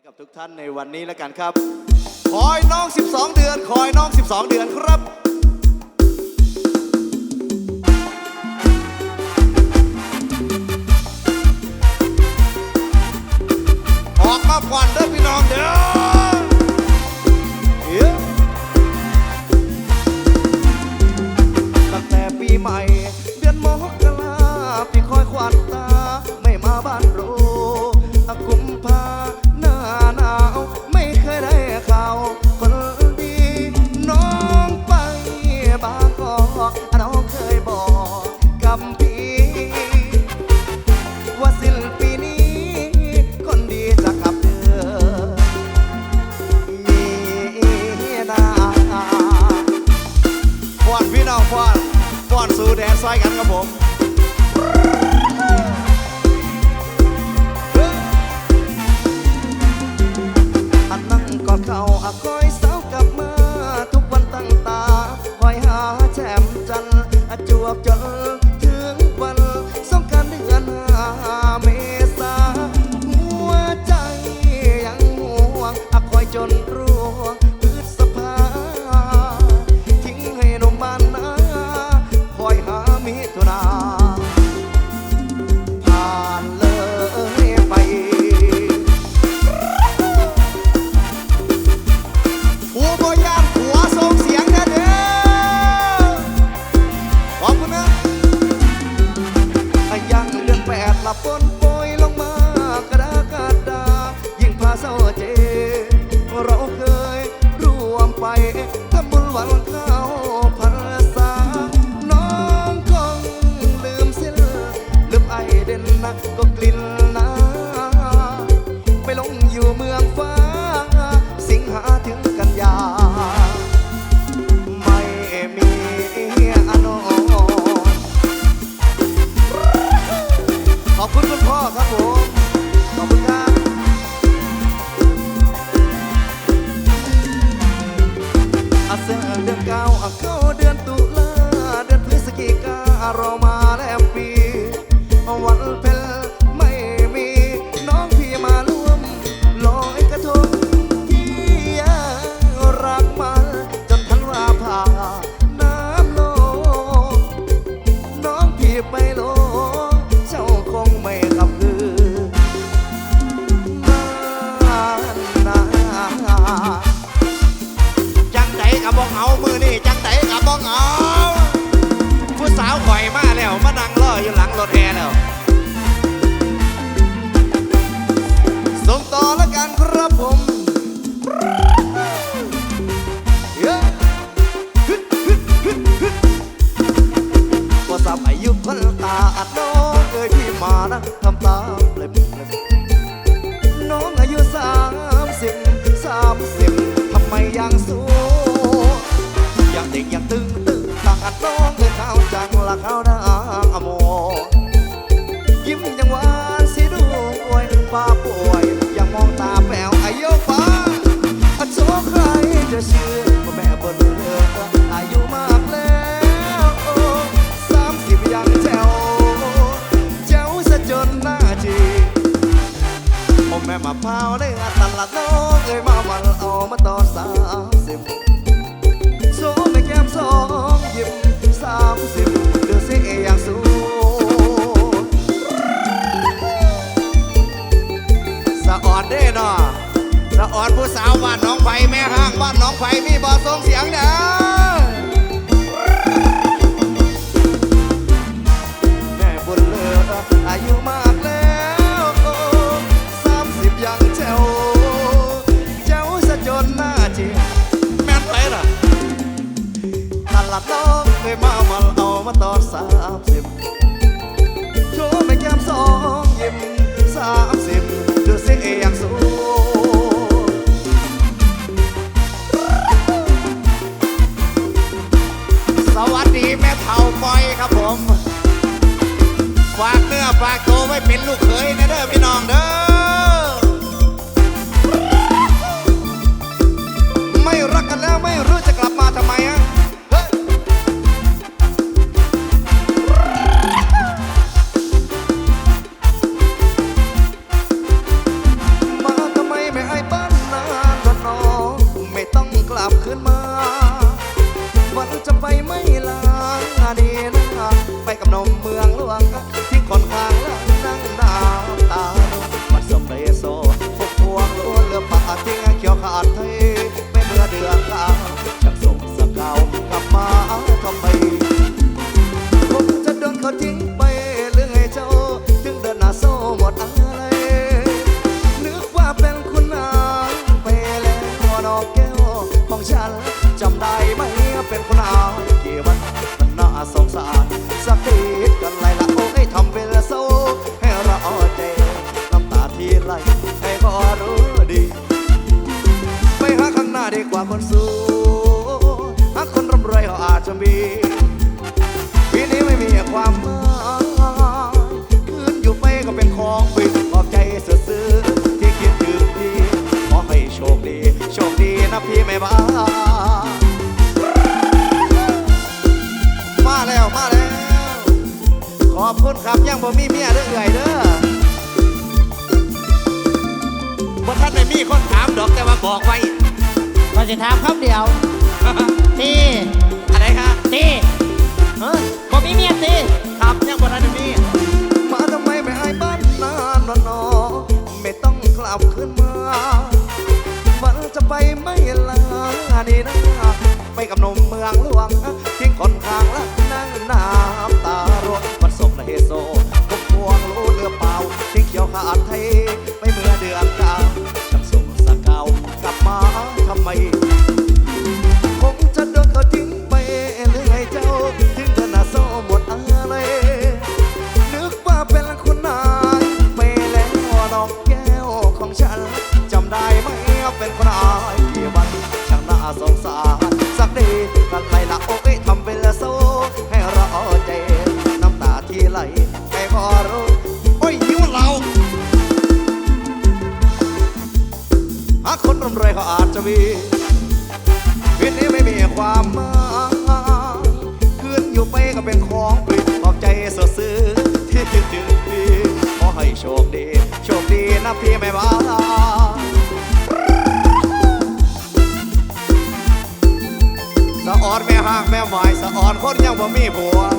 ให้กับทุกท่านในวันนี้แล้วกันครับคอยน้อง 12 เดือนคอยน้อง 12 เดือนครับออกมาก่อนเด้อพี่น้องเด้อ อยกันครับผมอันนั่งกอดเข่าอะคอย กระดากระดายิ่งพาเศร้าเจ เราเคยร่วมไปทำบุญวันเข้าพรรษา น้องคงลืมสิ้นลืมไอเด่นนะก็กลิ่นน้ไปลงอยู่เมืองฟ้า สิงหาถึงกันยา ไม่มีอนอนขอบคุณคุณพ่อครับผม รออยู่หลังรถแห่แล้วส่งต่อแล้วกันครับผมเย้ฮึดฮึดฮึดฮึดพอสับอายุคนตาอัดน้ ลาดน้องเอ้ยมาวันเอามาตอนสามสิบโซไม่แก้มสองยิ้มสามสิบเดือดสิอย่างสูงสะออดเด้เนาะสะออดผู้สาวบ้านน้องไผ่แม่ห้างบ้านน้องไผ่มีบ่อทรงเสียงเด้อ ดีแม่เท่าปอยครับผม ฝากเนื้อฝากตัวไว้เป็นลูกเขยนะเด้อพี่น้องเด้อ ไปไม่ลา เป็นคนอายกี่วันมันน่าสงสารสักทีกันไรละโอ้ยทำเป็นละโซให้เราใจน้ำตาที่ไหลให้ก็รู้ดี ไปหาข้างหน้าดีกว่าคนสู้หาคนร่ำรวยเขาอาจจะมีปีนี้ไม่มีความหมายคืนอยู่ไปก็เป็นของปิดขอบใจซื่อที่คิดถึงพี่ขอให้โชคดี โชคดีนะพี่ไม่บ้า มีเมียเด้อเอื่อยเด้อบ่ท่านได้มีคนถามดอกแต่ว่าบอกไว้ เราจะถามคำเดียวตีอะไรฮะตีเฮ้ยบ่มีเมียตีครับยังบ่ทันได้มีมาทำไมไม่ให้บ้านนานนอนนอไม่ต้องกลับขึ้นมา มันจะไปไม่ล สงสารสักดีกันไหลละโอ้ยทำเป็นละโซให้เราใจน้ำตาที่ไหลให้พอรู้โอ้ยหิวเราหากคนร่ำรวยเขาอาจจะมีคืนนี้ไม่มีความหมายคืนอยู่ไปก็เป็นของปลิดขอบใจสดซื้อที่คิดถึงพี่ขอให้โชคดี โชคดีนะพี่ไม่บ้า คนยังบ่มีผัว